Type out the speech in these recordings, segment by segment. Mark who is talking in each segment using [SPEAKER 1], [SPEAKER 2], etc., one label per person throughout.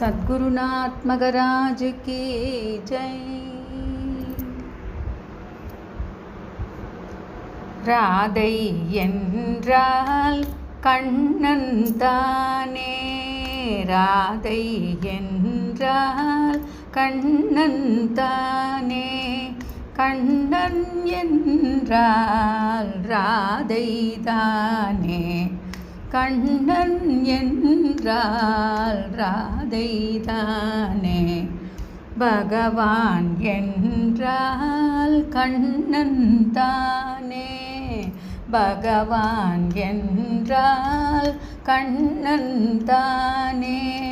[SPEAKER 1] சத்குருநாத் மகராஜ் கி ஜெய். ராதை என்றால் கண்ணன் தானே. ராதை என்றால் கண்ணன் தானே. கண்ணன் என்றால் ராதை தானே. கண்ணன் என்றால் ராதைதானே? பகவான் என்றால் கண்ணன் தானே? பகவான் என்றால் கண்ணன் தானே?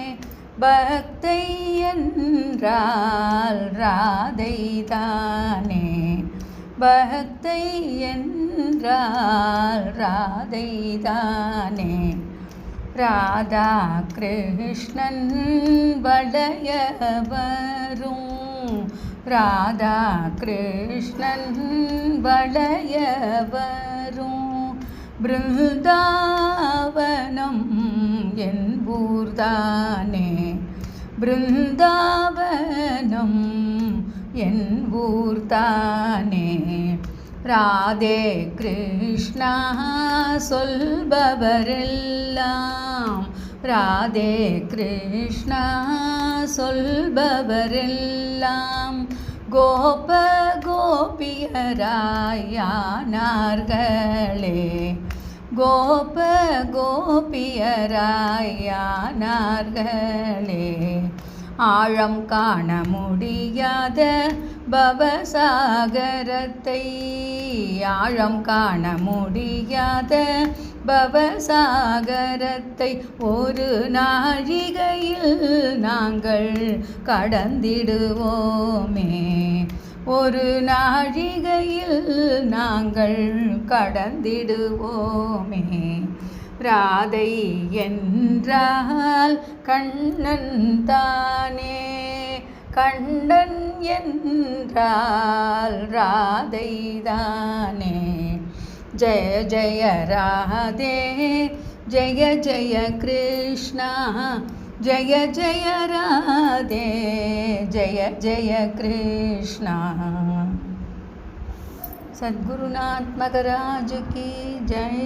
[SPEAKER 1] பக்தை என்றால் ராதைதானே? பக்தை என் என்றால் ராதை தானே ராதா கிருஷ்ணன் வளைய வரும் ராதா கிருஷ்ணன் வளைய வரும் பிருந்தாவனம் என்பூர்தானே பிருந்தாவனம் என் ஊர்தானே. ராதே கிருஷ்ணா சொல்பவரெல்லாம். ராதே கிருஷ்ணா சொல்பவரெல்லாம். கோப கோபியராயானார்களே. கோப கோபியராயானார்களே. ஆழம் காண முடியாத பவசாகரத்தை ஆழம் காண முடியாத பவசாகரத்தை ஒரு நாழிகையில் நாங்கள் கடந்திடுவோமே. ஒரு நாழிகையில் நாங்கள் கடந்திடுவோமே. ராதை என்றால் கண்ணன் தானே. கண்ணன் என்றால் ராதை தானே ஜய ஜய ராதே ஜய ஜய கிருஷ்ணா ஜய ஜய ராதே ஜய ஜய கிருஷ்ணா सद्गुरुनाथ मगराज की जय